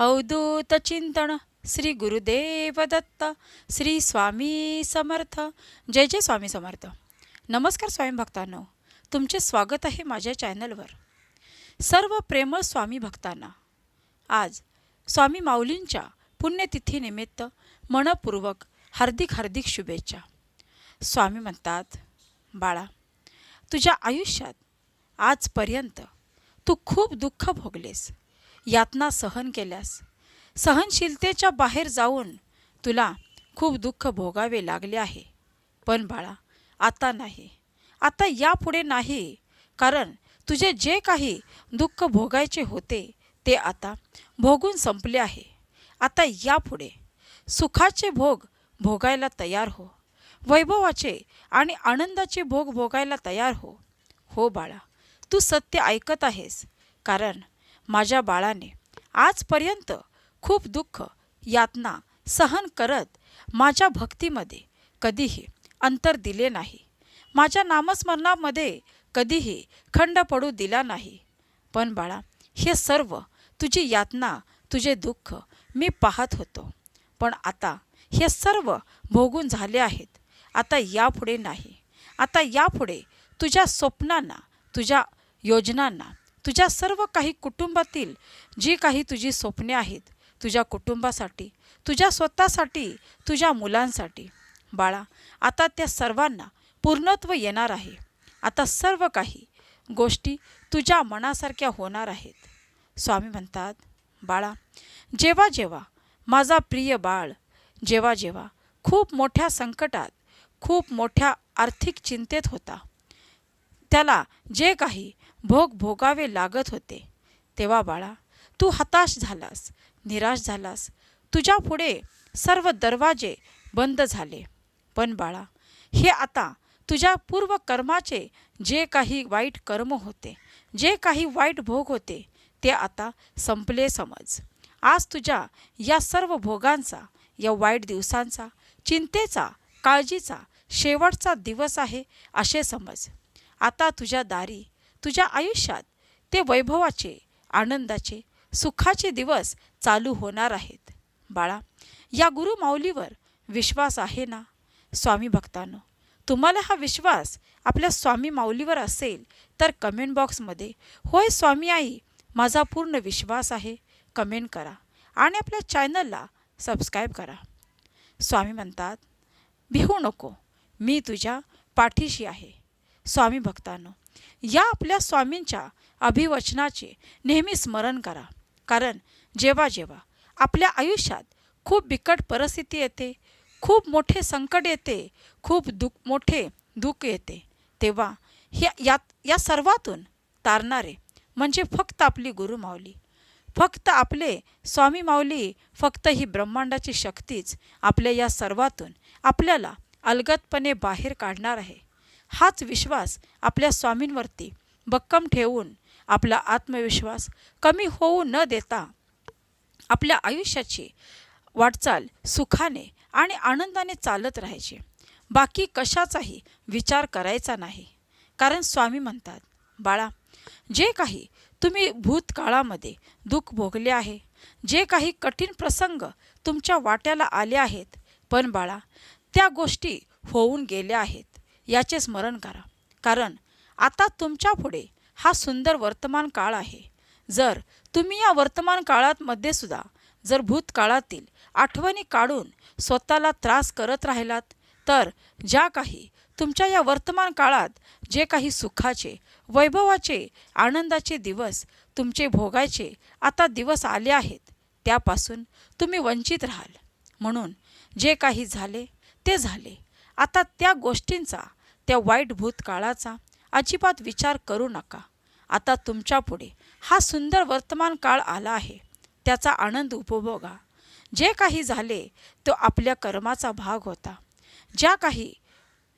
अवधूत चिंतन श्री गुरुदेव दत्त श्री स्वामी समर्थ. जय जय स्वामी समर्थ. नमस्कार स्वामी भक्तांनो. तुमचे स्वागत आहे माझ्या चॅनलवर. सर्व प्रेमळ स्वामी भक्तांना. आज स्वामी माऊलींच्या पुण्यतिथीनिमित्त मनपूर्वक हार्दिक हार्दिक शुभेच्छा. स्वामी म्हणतात बाळा तुझ्या आयुष्यात आजपर्यंत तू खूप दुःख भोगलेस. यातना सहन केल्यास. सहनशीलतेच्या बाहेर जाऊन तुला खूप दुःख भोगावे लागले आहे. पण बाळा आता नाही. आता यापुढे नाही कारण तुझे जे काही दुःख भोगायचे होते ते आता भोगून संपले आहे. आता यापुढे सुखाचे भोग भोगायला तयार हो. वैभवाचे आणि आनंदाचे भोग भोगायला तयार हो. हो बाळा तू सत्य ऐकत आहेस कारण माझ्या बाळाने. आजपर्यंत खूप दुःख यातना सहन करत माझ्या भक्तीमध्ये कधीही अंतर दिले नाही. माझ्या नामस्मरणामध्ये कधीही खंड पडू दिला नाही. पण बाळा हे सर्व तुझी यातना तुझे दुःख मी पाहत होतो. पण आता हे सर्व भोगून झाले आहेत. आता यापुढे नाही. आता यापुढे तुझ्या स्वप्नांना तुझ्या योजनांना तुझ्या सर्व काही कुटुंबातील जी काही तुझी स्वप्ने आहेत तुझ्या कुटुंबासाठी तुझ्या स्वतःसाठी तुझ्या मुलांसाठी. बाळा आता त्या सर्वांना पूर्णत्व येणार आहे. आता सर्व काही गोष्टी तुझ्या मनासारख्या होणार आहेत. स्वामी म्हणतात बाळा जेव्हा जेव्हा माझा प्रिय बाळ जेव्हा जेव्हा खूप मोठ्या संकटात खूप मोठ्या आर्थिक चिंतेत होता त्याला जे काही भोग भोगावे लागत होते. तेव्हा बाळा तू हताश झालास निराश झालास. तुझ्या पुढे सर्व दरवाजे बंद झाले. पण बाळा हे आता तुझ्या पूर्व कर्माचे जे काही वाईट कर्म होते जे काही वाईट भोग होते ते आता संपले समज. आज तुझ्या या सर्व भोगांचा या वाईट दिवसांचा चिंतेचा काळजीचा शेवटचा दिवस आहे असे समज. आता तुझ्या दारी तुझ्या आयुष्यात ते वैभवाचे आनंदाचे सुखाचे दिवस चालू होणार आहेत. बाळा या गुरु माऊलीवर विश्वास आहे ना? स्वामी भक्तांनो तुम्हाला हा विश्वास आपल्या स्वामी माऊलीवर असेल तर कमेंट बॉक्समध्ये होय स्वामी आई माझा पूर्ण विश्वास आहे कमेंट करा आणि आपल्या चॅनलला सबस्क्राईब करा. स्वामी म्हणतात भिहू नको मी तुझ्या पाठीशी आहे. स्वामी भक्तांनो या आपल्या स्वामींच्या अभिवचनाचे नेहमी स्मरण करा. कारण जेव्हा जेव्हा आपल्या आयुष्यात खूप बिकट परिस्थिती येते खूप मोठे संकट येते खूप दुःख मोठे दुःख येते तेव्हा ह्या यात या सर्वातून तारणारे म्हणजे फक्त आपली गुरुमाऊली फक्त आपले स्वामी माऊली फक्त ही ब्रह्मांडाची शक्तीच आपल्या या सर्वातून आपल्याला अलगतपणे बाहेर काढणार आहे. हाच विश्वास आपल्या स्वामींवरती. भक्कम ठेवून आपला आत्मविश्वास कमी होऊ न देता आपल्या आयुष्याची वाटचाल सुखाने आणि आनंदाने चालत राहायची. बाकी कशाचाही विचार करायचा नाही. कारण स्वामी म्हणतात बाळा जे काही तुम्ही भूतकाळामध्ये दुःख भोगले आहे जे काही कठीण प्रसंग तुमच्या वाट्याला आले आहेत पण बाळा त्या गोष्टी होऊन गेल्या आहेत. याचे स्मरण करा. कारण आता तुमच्यापुढे हा सुंदर वर्तमान काळ आहे. जर तुम्ही या वर्तमान काळात मध्ये सुद्धा जर भूतकाळातील आठवणी काढून स्वतःला त्रास करत राहिलात तर ज्या काही तुमच्या या वर्तमान काळात जे काही सुखाचे वैभवाचे आनंदाचे दिवस तुमचे भोगायचे आता दिवस आले आहेत त्यापासून तुम्ही वंचित राहाल. म्हणून जे काही झाले ते झाले. आता त्या गोष्टींचा त्या वाईट भूतकाळाचा अजिबात विचार करू नका. आता तुमच्यापुढे हा सुंदर वर्तमान काळ आला आहे. त्याचा आनंद उपभोगा. जे काही झाले तो आपल्या कर्माचा भाग होता. ज्या काही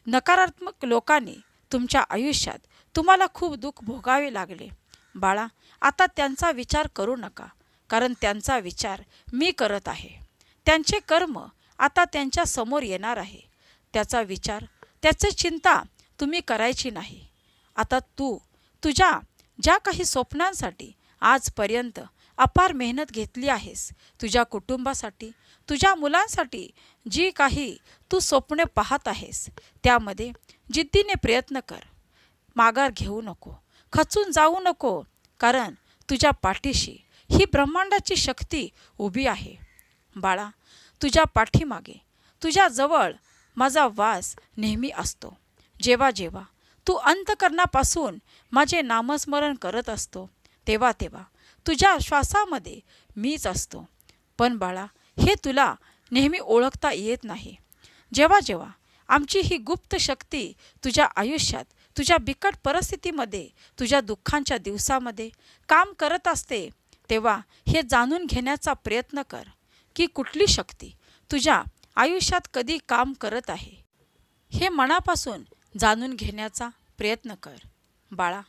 नकारात्मक लोकांनी तुमच्या आयुष्यात तुम्हाला खूप दुःख भोगावे लागले. बाळा आता त्यांचा विचार करू नका कारण त्यांचा विचार मी करत आहे. त्यांचे कर्म आता त्यांच्यासमोर येणार आहे. त्याचा विचार त्याची चिंता तुम्ही करायची नाही. आता तू तुझ्या ज्या काही स्वप्नांसाठी आजपर्यंत अपार मेहनत घेतली आहेस तुझ्या कुटुंबासाठी तुझ्या मुलांसाठी जी काही तू स्वप्ने पाहत आहेस त्यामध्ये जिद्दीने प्रयत्न कर. माघार घेऊ नको खचून जाऊ नको कारण तुझ्या पाठीशी ही ब्रह्मांडाची शक्ती उभी आहे. बाळा तुझ्या पाठीमागे तुझ्याजवळ माझा वास नेहमी असतो. जेव्हा जेव्हा तू अंतकरणापासून माझे नामस्मरण करत असतो तेव्हा तेव्हा तुझ्या श्वासामध्ये मीच असतो. पण बाळा हे तुला नेहमी ओळखता येत नाही. जेव्हा जेव्हा आमची ही गुप्त शक्ती तुझ्या आयुष्यात तुझ्या बिकट परिस्थितीमध्ये तुझ्या दुःखांच्या दिवसामध्ये काम करत असते तेव्हा हे जाणून घेण्याचा प्रयत्न कर की कुठली शक्ती तुझ्या आयुष्यात कधी काम करत आहे? हे मनापासून जाणून घेण्याचा प्रयत्न कर. बाळा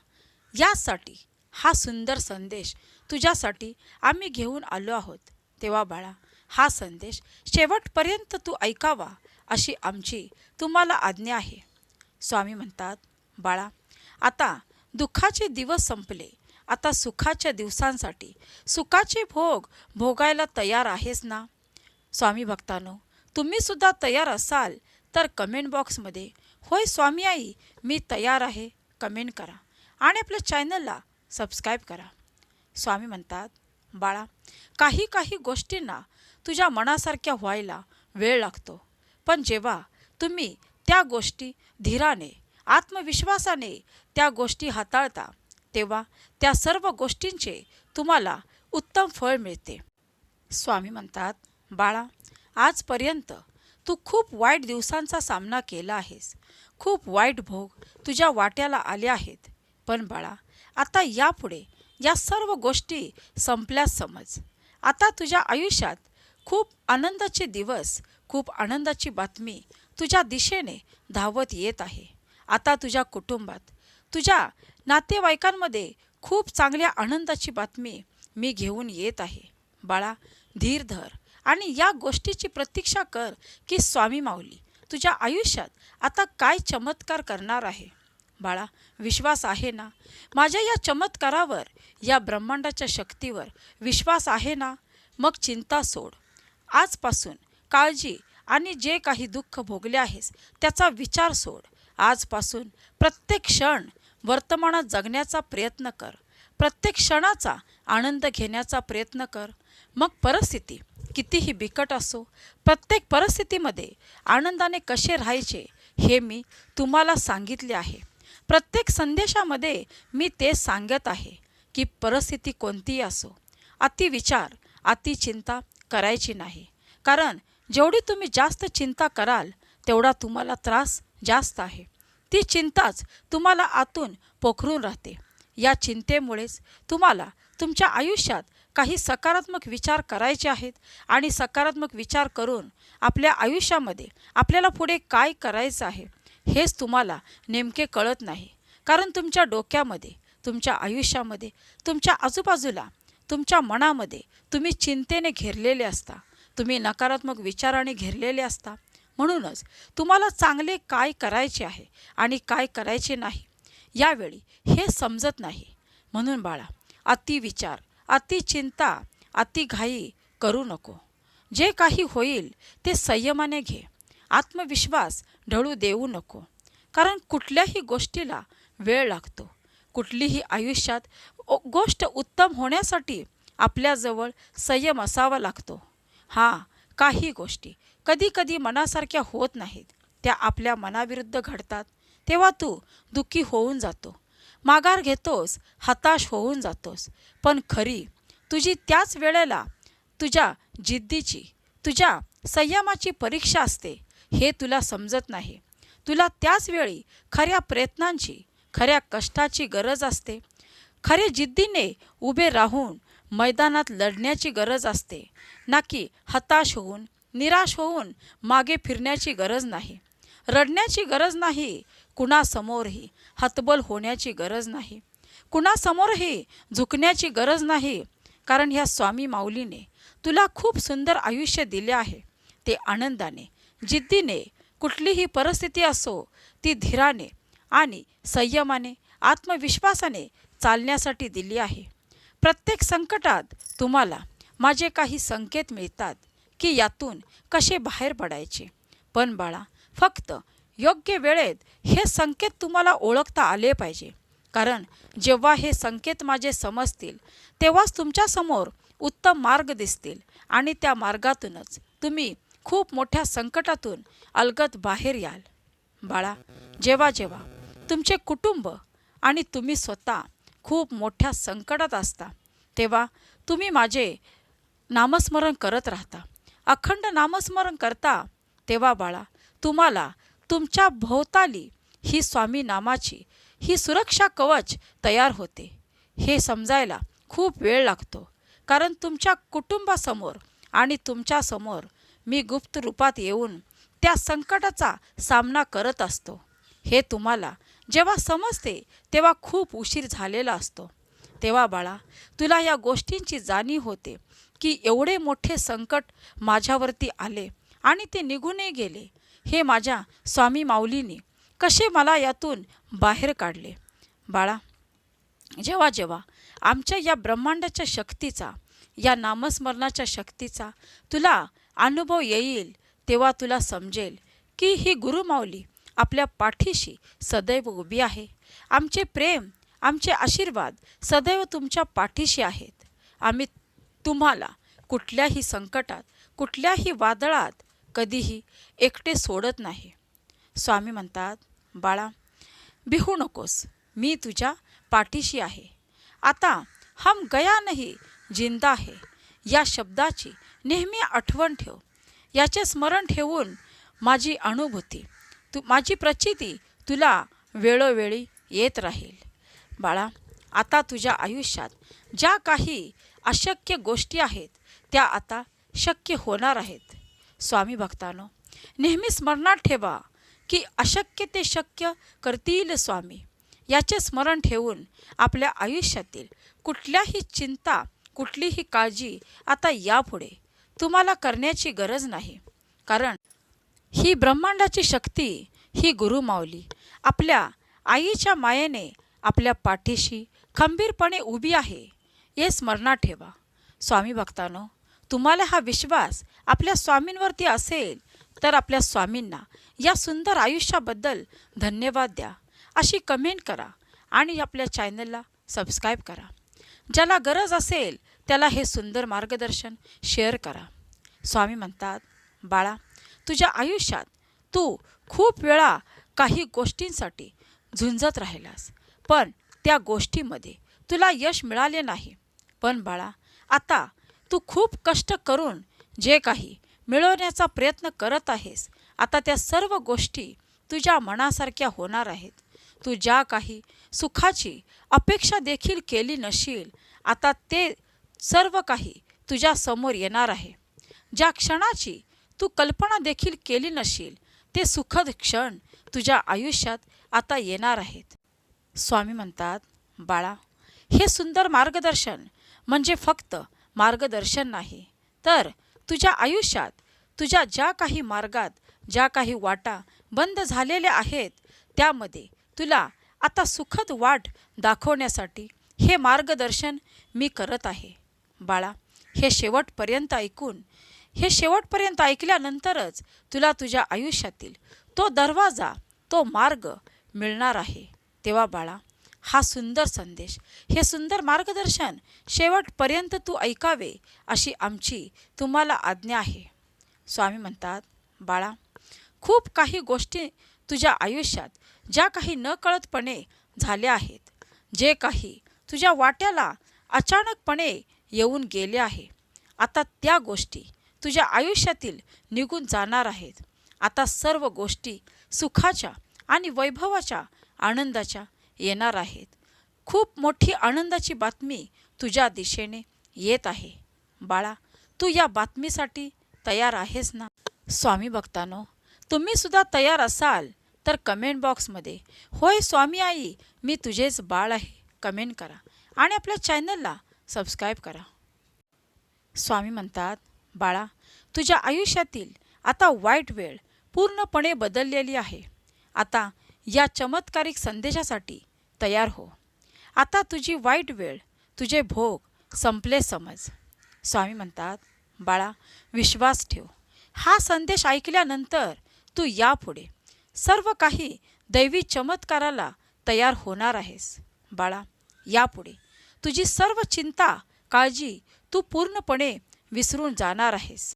यासाठी हा सुंदर संदेश तुझ्यासाठी आम्ही घेऊन आलो आहोत. तेव्हा बाळा हा संदेश शेवटपर्यंत तू ऐकावा अशी आमची तुम्हाला आज्ञा आहे. स्वामी म्हणतात बाळा आता दुःखाचे दिवस संपले. आता सुखाच्या दिवसांसाठी सुखाचे भोग भोगायला तयार आहेस ना? स्वामी भक्तानो तुम्ही सुद्धा तयार असाल तर कमेंट बॉक्समध्ये होय स्वामी आई मी तयार आहे. कमेंट करा आणि आपल्या चॅनलला सबस्क्राईब करा. स्वामी म्हणतात बाळा काही काही गोष्टींना तुझ्या मनासारख्या व्हायला वेळ लागतो. पण जेव्हा तुम्ही त्या गोष्टी धीराने आत्मविश्वासाने त्या गोष्टी हाताळता तेव्हा त्या सर्व गोष्टींचे तुम्हाला उत्तम फळ मिळते. स्वामी म्हणतात बाळा आजपर्यंत तू खूप वाईट दिवसांचा सामना केला आहेस. खूप वाईट भोग तुझ्या वाट्याला आले आहेत. पण बाळा आता यापुढे या सर्व गोष्टी संपल्यास समज. आता तुझ्या आयुष्यात खूप आनंदाचे दिवस खूप आनंदाची बातमी तुझ्या दिशेने धावत येत आहे. आता तुझ्या कुटुंबात तुझ्या नातेवाईकांमध्ये खूप चांगल्या आनंदाची बातमी मी घेऊन येत आहे. बाळा धीर धर. आणि या गोष्टीची प्रतीक्षा कर की स्वामी माऊली तुझ्या आयुष्यात आता काय चमत्कार करणार आहे? बाळा विश्वास आहे ना? माझ्या या चमत्कारावर या ब्रह्मांडाच्या शक्तीवर विश्वास आहे ना? मग चिंता सोड. आजपासून काळजी आणि जे काही दुःख भोगले आहेस त्याचा विचार सोड. आजपासून प्रत्येक क्षण वर्तमानात जगण्याचा प्रयत्न कर. प्रत्येक क्षणाचा आनंद घेण्याचा प्रयत्न कर. मग परिस्थिती कितीही बिकट असो प्रत्येक परिस्थितीमध्ये आनंदाने कसे राहायचे हे मी तुम्हाला सांगितले आहे. प्रत्येक संदेशामध्ये मी ते सांगत आहे की परिस्थिती कोणतीही असो अतिविचार अतिचिंता करायची नाही. कारण जेवढी तुम्ही जास्त चिंता कराल तेवढा तुम्हाला त्रास जास्त आहे. ती चिंताच तुम्हाला आतून पोखरून राहते. या चिंतेमुळेच तुम्हाला तुमच्या आयुष्यात काही सकारात्मक विचार करायचे आहेत आणि सकारात्मक विचार करून आपल्या आयुष्यामध्ये आपल्याला पुढे काय करायचं आहे हेच तुम्हाला नेमके कळत नाही. कारण तुमच्या डोक्यामध्ये तुमच्या आयुष्यामध्ये तुमच्या आजूबाजूला तुमच्या मनामध्ये तुम्ही चिंतेने घेरलेले असता तुम्ही नकारात्मक विचाराने घेरलेले असता. म्हणूनच तुम्हाला चांगले काय करायचे आहे आणि काय करायचे नाही यावेळी हे समजत नाही. म्हणून बाळा अतिविचार अतिचिंता अतिघाई करू नको. जे काही होईल ते संयमाने घे. आत्मविश्वास ढळू देऊ नको. कारण कुठल्याही गोष्टीला वेळ लागतो. कुठलीही आयुष्यात गोष्ट उत्तम होण्यासाठी आपल्याजवळ संयम असावा लागतो. हां काही गोष्टी कधी कधी मनासारख्या होत नाहीत. त्या आपल्या मनाविरुद्ध घडतात. तेव्हा तू दुःखी होऊन जातो. माघार घेतोस हताश होऊन जातोस. पण खरी तुझी त्याच वेळेला तुझ्या जिद्दीची तुझ्या संयमाची परीक्षा असते हे तुला समजत नाही. तुला त्याच वेळी खऱ्या प्रयत्नांची खऱ्या कष्टाची गरज असते. खरे जिद्दीने उभे राहून मैदानात लढण्याची गरज असते. ना की हताश होऊन निराश होऊन मागे फिरण्याची गरज नाही. रडण्याची गरज नाही कुणासमोरही हतबल होण्याची गरज नाही. कुणासमोरही झुकण्याची गरज नाही. कारण ह्या स्वामी माऊलीने तुला खूप सुंदर आयुष्य दिले आहे. ते आनंदाने जिद्दीने कुठलीही परिस्थिती असो ती धीराने आणि संयमाने आत्मविश्वासाने चालण्यासाठी दिली आहे. प्रत्येक संकटात तुम्हाला माझे काही संकेत मिळतात की यातून कसे बाहेर पडायचे. पण बाळा फक्त योग्य वेळेत हे संकेत तुम्हाला ओळखता आले पाहिजे. कारण जेव्हा हे संकेत माझे समजतील तेव्हाच तुमच्यासमोर उत्तम मार्ग दिसतील आणि त्या मार्गातूनच तुम्ही खूप मोठ्या संकटातून अलगत बाहेर याल. बाळा जेव्हा जेव्हा तुमचे कुटुंब आणि तुम्ही स्वतः खूप मोठ्या संकटात असता तेव्हा तुम्ही माझे नामस्मरण करत राहता. अखंड नामस्मरण करता तेव्हा बाळा तुम्हाला तुमच्या भोवताली ही स्वामी नामाची ही सुरक्षा कवच तयार होते. हे समजायला खूप वेळ लागतो. कारण तुमच्या कुटुंबासमोर आणि तुमच्यासमोर मी गुप्त रूपात येऊन त्या संकटाचा सामना करत असतो. हे तुम्हाला जेव्हा समजते तेव्हा खूप उशीर झालेला असतो. तेव्हा बाळा तुला या गोष्टींची जाणीव होते की एवढे मोठे संकट माझ्यावरती आले आणि ते निघूनही गेले. हे माझ्या स्वामी माऊलीने कसे मला यातून बाहेर काढले? बाळा जेव्हा जेव्हा आमच्या या ब्रह्मांडाच्या शक्तीचा या नामस्मरणाच्या शक्तीचा तुला अनुभव येईल तेव्हा तुला समजेल की ही गुरुमाऊली आपल्या पाठीशी सदैव उभी आहे. आमचे प्रेम आमचे आशीर्वाद सदैव तुमच्या पाठीशी आहेत. आम्ही तुम्हाला कुठल्याही संकटात कुठल्याही वादळात कधीही एकटे सोडत नाही. स्वामी म्हणतात बाळा बिहू नकोस. मी तुझ्या पाठीशी आहे. आता हम गया नाही जिंदा आहे या शब्दाची नेहमी आठवण ठेव. याचे स्मरण ठेवून माझी अनुभूती तू माझी प्रचिती तुला वेळोवेळी येत राहील. बाळा आता तुझ्या आयुष्यात ज्या काही अशक्य गोष्टी आहेत त्या आता शक्य होणार आहेत. स्वामी भक्तानो नेहमी स्मरणात ठेवा की अशक्य ते शक्य करतील स्वामी. याचे स्मरण ठेवून आपल्या आयुष्यातील कुठल्याही चिंता कुठलीही काळजी आता यापुढे तुम्हाला करण्याची गरज नाही. कारण ही ब्रह्मांडाची शक्ती ही गुरुमाऊली आपल्या आईच्या मायेने आपल्या पाठीशी खंबीरपणे उभी आहे हे स्मरणात ठेवा. स्वामी भक्तानो तुम्हाला हा विश्वास आपल्या स्वामींवरती असेल तर आपल्या स्वामींना या सुंदर आयुष्याबद्दल धन्यवाद द्या. अशी कमेंट करा आणि आपल्या चॅनलला सबस्क्राईब करा. ज्याला गरज असेल त्याला हे सुंदर मार्गदर्शन शेअर करा. स्वामी म्हणतात बाळा तुझ्या आयुष्यात तू खूप वेळा काही गोष्टींसाठी झुंजत राहिलास पण त्या गोष्टीमध्ये तुला यश मिळाले नाही. पण बाळा आता तू खूप कष्ट करून जे काही मिळवण्याचा प्रयत्न करत आहेस आता त्या सर्व गोष्टी तुझ्या मनासारख्या होणार आहेत. तू ज्या काही सुखाची अपेक्षा देखील केली नशील आता ते सर्व काही तुझ्या समोर येणार आहे. ज्या क्षणाची तू कल्पना देखील केली नशील ते सुखद क्षण तुझ्या आयुष्यात आता येणार आहेत. स्वामी म्हणतात बाळा हे सुंदर मार्गदर्शन म्हणजे फक्त मार्गदर्शन नाही. तर तुझ्या आयुष्यात तुझ्या ज्या काही मार्गात ज्या काही वाटा बंद झालेल्या आहेत त्यामध्ये तुला आता सुखद वाट दाखवण्यासाठी हे मार्गदर्शन मी करत आहे. बाळा हे शेवटपर्यंत ऐकून हे शेवटपर्यंत ऐकल्यानंतरच तुला तुझ्या आयुष्यातील तो दरवाजा तो मार्ग मिळणार आहे. तेव्हा बाळा हा सुंदर संदेश. हे सुंदर मार्गदर्शन शेवटपर्यंत तू ऐकावे अशी आमची तुम्हाला आज्ञा आहे. स्वामी म्हणतात बाळा खूप काही गोष्टी तुझ्या आयुष्यात ज्या काही नकळतपणे झाल्या आहेत जे काही तुझ्या वाट्याला अचानकपणे येऊन गेले आहे आता त्या गोष्टी तुझ्या आयुष्यातील निघून जाणार आहेत. आता सर्व गोष्टी सुखाच्या आणि वैभवाच्या आनंदाच्या येणार आहेत. खूप मोठी आनंदाची बातमी तुझ्या दिशेने येत आहे. बाळा तू या बातमीसाठी तयार आहेस ना? स्वामी भक्तानो तुम्ही सुद्धा तयार असाल तर कमेंट बॉक्समध्ये होय स्वामी आई मी तुझेच बाळ आहे. कमेंट करा आणि आपल्या चॅनलला सबस्क्राईब करा. स्वामी म्हणतात बाळा तुझ्या आयुष्यातील आता वाईट वेळ पूर्णपणे बदललेली आहे. आता या चमत्कारिक संदेशासाठी तयार हो. आता तुझी वाईट वेळ तुझे भोग संपले समज. स्वामी म्हणतात बाळा विश्वास ठेव. हा संदेश ऐकल्यानंतर तू यापुढे सर्व काही दैवी चमत्काराला तयार होणार आहेस. बाळा यापुढे तुझी सर्व चिंता काळजी तू पूर्णपणे विसरून जाणार आहेस.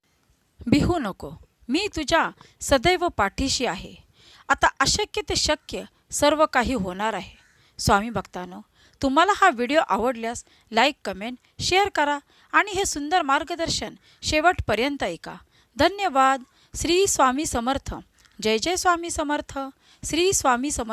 बिहू नको. मी तुझ्या सदैव पाठीशी आहे. आता अशक्य ते शक्य सर्व काही होणार आहे. स्वामी भक्तानो तुम्हाला हा व्हिडिओ आवडल्यास लाईक कमेंट शेअर करा आणि हे सुंदर मार्गदर्शन शेवटपर्यंत ऐका. धन्यवाद. श्री स्वामी समर्थ. जय जय स्वामी समर्थ. श्री स्वामी समर्थ.